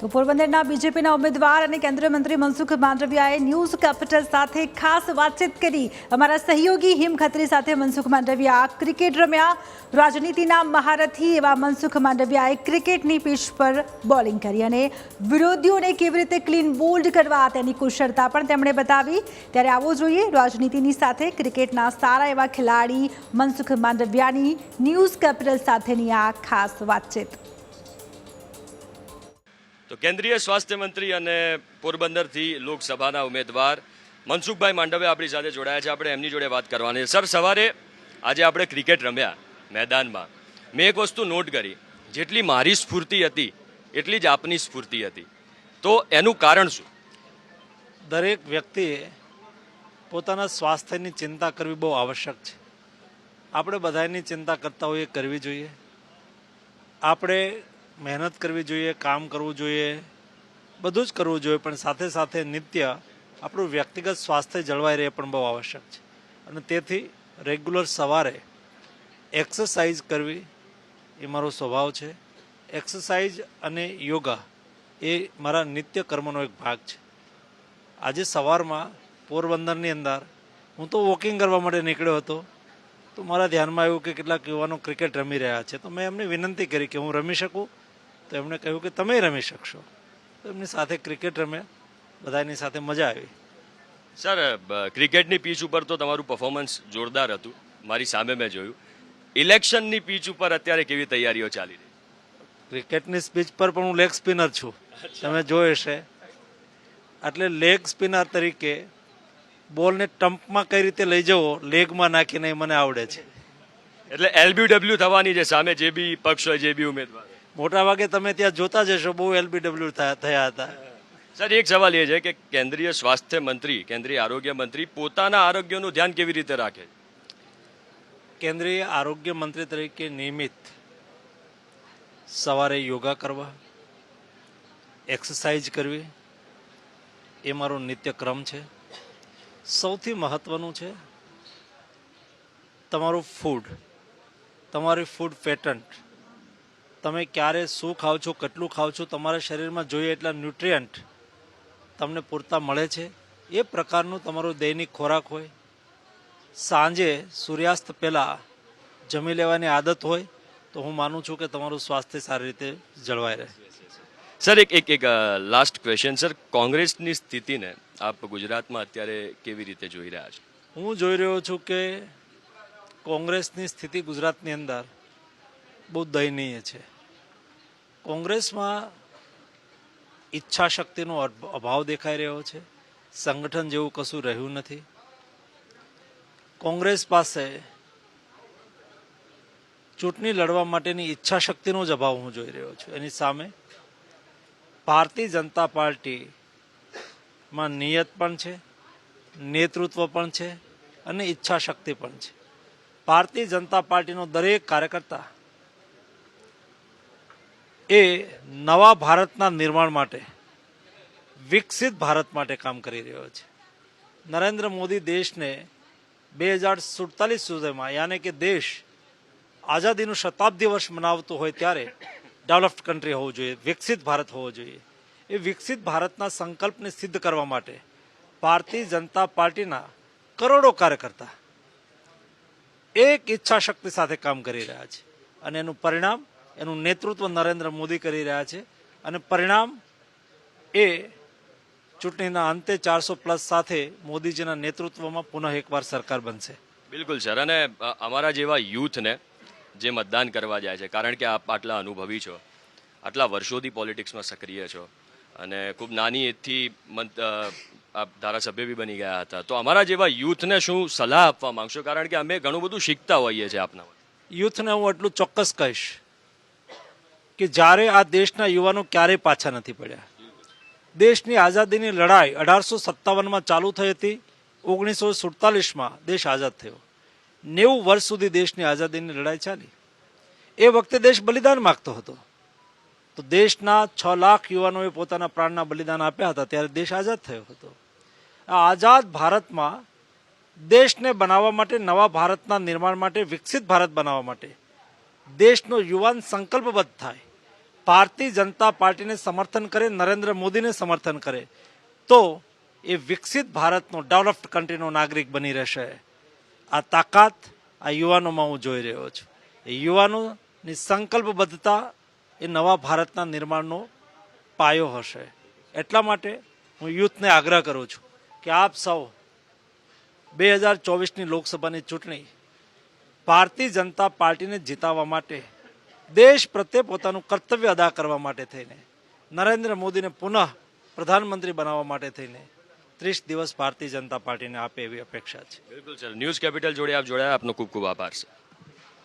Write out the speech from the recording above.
તો પોરબંદરના બીજેપીના ઉમેદવાર અને કેન્દ્રીય મંત્રી મનસુખ માંડવિયાએ ન્યૂઝ કેપિટલ સાથે ખાસ વાતચીત કરી. અમારા સહયોગી હિમ ખત્રી સાથે મનસુખ માંડવિયા ક્રિકેટ રમ્યા. રાજનીતિના મહારથી એવા મનસુખ માંડવિયાએ ક્રિકેટની પીચ પર બોલિંગ કરી અને વિરોધીઓને કેવી રીતે ક્લીન બોલ્ડ કરવા તેની કુશળતા પણ તેમણે બતાવી. ત્યારે આવો જોઈએ રાજનીતિની સાથે ક્રિકેટના સારા એવા ખેલાડી મનસુખ માંડવિયાની ન્યૂઝ કેપિટલ સાથેની આ ખાસ વાતચીત. તો કેન્દ્રીય સ્વાસ્થ્ય મંત્રી અને પોરબંદરથી લોકસભાના ઉમેદવાર મનસુખભાઈ માંડવે આપણી સાથે જોડાયા છે. આપણે એમની જોડે વાત કરવાની. સર, સવારે આજે આપણે ક્રિકેટ રમ્યા મેદાનમાં. મેં એક વસ્તુ નોટ કરી. જેટલી મારી સ્ફૂર્તિ હતી, એટલી જ આપની સ્ફૂર્તિ હતી. તો એનું કારણ શું? દરેક વ્યક્તિએ પોતાના સ્વાસ્થ્યની ચિંતા કરવી બહુ આવશ્યક છે. આપણે બધાની ચિંતા કરતા હોઈએ કરવી જોઈએ. આપણે મહેનત કરવી જોઈએ, કામ કરવું જોઈએ, બધું જ કરવું જોઈએ, પણ સાથે સાથે નિત્ય આપણું વ્યક્તિગત સ્વાસ્થ્ય જળવાઈ રહે પણ બહુ આવશ્યક છે. અને તેથી રેગ્યુલર સવારે એક્સરસાઇઝ કરવી એ મારો સ્વભાવ છે. એક્સરસાઇઝ અને યોગા એ મારા નિત્ય કર્મનો એક ભાગ છે. આજે સવારમાં પોરબંદરની અંદર હું તો વોકિંગ કરવા માટે નીકળ્યો હતો, તો મારા ધ્યાનમાં આવ્યું કે કેટલાક યુવાનો ક્રિકેટ રમી રહ્યા છે. તો મેં એમને વિનંતી કરી કે હું રમી શકું તો એમણે કહ્યું કે તમે રમી શકશો. તો એમની સાથે ક્રિકેટ રમ્યા. બધાની સાથે મજા આવી. સર ક્રિકેટની પીચ ઉપર તો તમારું પરફોર્મન્સ જોરદાર હતું. મારી સામે મેં જોયું. ઇલેક્શનની પીચ ઉપર અત્યારે કેવી તૈયારીઓ ચાલી રહી? ક્રિકેટની સ્પીચ પર પણ હું લેગ સ્પિનર છું. તમે જોઈ હશે. એટલે લેગ સ્પિનર તરીકે બોલને ટમ્પમાં કઈ રીતે લઈ જવો લેગમાં નાખીને મને આવડે છે. એટલે એલબીડબ્લ્યુ થવાની છે સામે જે બી પક્ષ હોય જે બી ઉમેદવાર. મોટા ભાગે તમે ત્યાં જોતા જશો બહુ એલબીડબ્લ્યુ થયા હતા. સર એક સવાલ એ છે કે કેન્દ્રીય સ્વાસ્થ્ય મંત્રી કેન્દ્રીય આરોગ્ય મંત્રી પોતાના આરોગ્યનું ધ્યાન કેવી રીતે રાખે? કેન્દ્રીય આરોગ્ય મંત્રી તરીકે નિયમિત સવારે યોગા કરવા એક્સરસાઇઝ કરવી એ મારો નિત્યક્રમ છે. સૌથી મહત્વનું છે તમારું ફૂડ તમારી ફૂડ પેટન્ટ તમે ક્યારે શું ખાઓ છો કેટલું ખાઓ છો તમારા શરીરમાં જોઈએ એટલા ન્યુટ્રિયન્ટ તમને પૂરતા મળે છે. એ પ્રકારનું તમારો દૈનિક ખોરાક હોય. સાંજે સૂર્યાસ્ત પહેલાં જમી લેવાની આદત હોય તો હું માનું છું કે તમારું સ્વાસ્થ્ય સારી રીતે જળવાઈ રહે. સર એક એક એક લાસ્ટ ક્વેશ્ચન સર. કોંગ્રેસની સ્થિતિને આપ ગુજરાતમાં અત્યારે કેવી રીતે જોઈ રહ્યા છો? હું જોઈ રહ્યો છું કે કોંગ્રેસની સ્થિતિ ગુજરાતની અંદર બહુ દયનીય છે. કોંગ્રેસમાં ઈચ્છા શક્તિનો અભ- અભાવ દેખાઈ રહ્યો છે. સંગઠન જેવું કશું રહ્યું નથી. કોંગ્રેસ પાસે ચૂંટણી લડવા માટેની ઈચ્છા શક્તિનો જ અભાવ હું જોઈ રહ્યો છું. એની સામે ભારતીય જનતા પાર્ટીમાં નિયત પણ છે, નેતૃત્વ પણ છે અને ઈચ્છા શક્તિ પણ છે. ભારતીય જનતા પાર્ટીનો દરેક કાર્યકર્તા એ નવા ભારતના નિર્માણ માટે, વિકસિત ભારત માટે કામ કરી રહ્યો છે. નરેન્દ્ર મોદી દેશને બે હજાર સુડતાલીસ સુધીમાં, યાને કે દેશ આઝાદીનું શતાબ્દી વર્ષ મનાવતું હોય ત્યારે ડેવલપ્ડ કન્ટ્રી હોવું જોઈએ, વિકસિત ભારત હોવો જોઈએ. એ વિકસિત ભારતના સંકલ્પને સિદ્ધ કરવા માટે ભારતીય જનતા પાર્ટીના કરોડો કાર્યકર્તા એક ઈચ્છા શક્તિ સાથે કામ કરી રહ્યા છે. અને એનું પરિણામ એનું નેતૃત્વ નરેન્દ્ર મોદી કરી રહ્યા છે અને પરિણામ એ ચૂંટણીના અંતે ચારસો પ્લસ સાથે મોદીજીના નેતૃત્વમાં પુનઃ એકવાર સરકાર બનશે. બિલકુલ સર. અને અમારા જેવા યુથને જે મતદાન કરવા જાય છે કારણ કે આપ આટલા અનુભવી છો આટલા વર્ષોથી પોલિટિક્સમાં સક્રિય છો અને ખૂબ નાની એજથી આપ ધારાસભ્ય બી બની ગયા હતા તો અમારા જેવા યુથને શું સલાહ આપવા માંગશો? કારણ કે અમે ઘણું બધું શીખતા હોઈએ છીએ આપના યુથને હું એટલું ચોક્કસ કહીશ કે જ્યારે આ દેશના યુવાનો ક્યારેય પાછા નથી પડ્યા. દેશની આઝાદીની લડાઈ અઢારસો સત્તાવનમાં ચાલુ થઈ હતી. ઓગણીસો સુડતાલીસમાં દેશ આઝાદ થયો. નેવું વર્ષ સુધી દેશની આઝાદીની લડાઈ ચાલી. એ વખતે દેશ બલિદાન માગતો હતો. તો દેશના છ લાખ યુવાનોએ પોતાના પ્રાણના બલિદાન આપ્યા હતા, ત્યારે દેશ આઝાદ થયો હતો. આ આઝાદ ભારતમાં દેશને બનાવવા માટે, નવા ભારતના નિર્માણ માટે, વિકસિત ભારત બનાવવા માટે દેશનો યુવાન સંકલ્પબદ્ધ થાય. ભારતીય જનતા પાર્ટીને સમર્થન કરે, નરેન્દ્ર મોદીને સમર્થન કરે, તો એ વિકસિત ભારતનો ડેવલપ્ડ કન્ટ્રીનો નાગરિક બની રહેશે. આ તાકાત આ યુવાનોમાં હું જોઈ રહ્યો છું. એ યુવાનોની સંકલ્પબદ્ધતા એ નવા ભારતના નિર્માણનો પાયો હશે. એટલા માટે હું યુથને આગ્રહ કરું છું કે આપ સૌ બે હજાર ચોવીસની લોકસભાની ચૂંટણી ભારતીય જનતા પાર્ટીને જીતાવવા માટે દેશ પ્રત્યે પોતાનું કર્તવ્ય અદા કરવા માટે થઈને, નરેન્દ્ર મોદીને પુનઃ પ્રધાનમંત્રી બનાવવા માટે થઈને ત્રીસ દિવસ ભારતીય જનતા પાર્ટીને આપે એવી અપેક્ષા છે. બિલકુલ સર. ન્યૂઝ કેપિટલ જોડે આપ જોડાયા. આપનો ખૂબ ખૂબ આભાર, સર.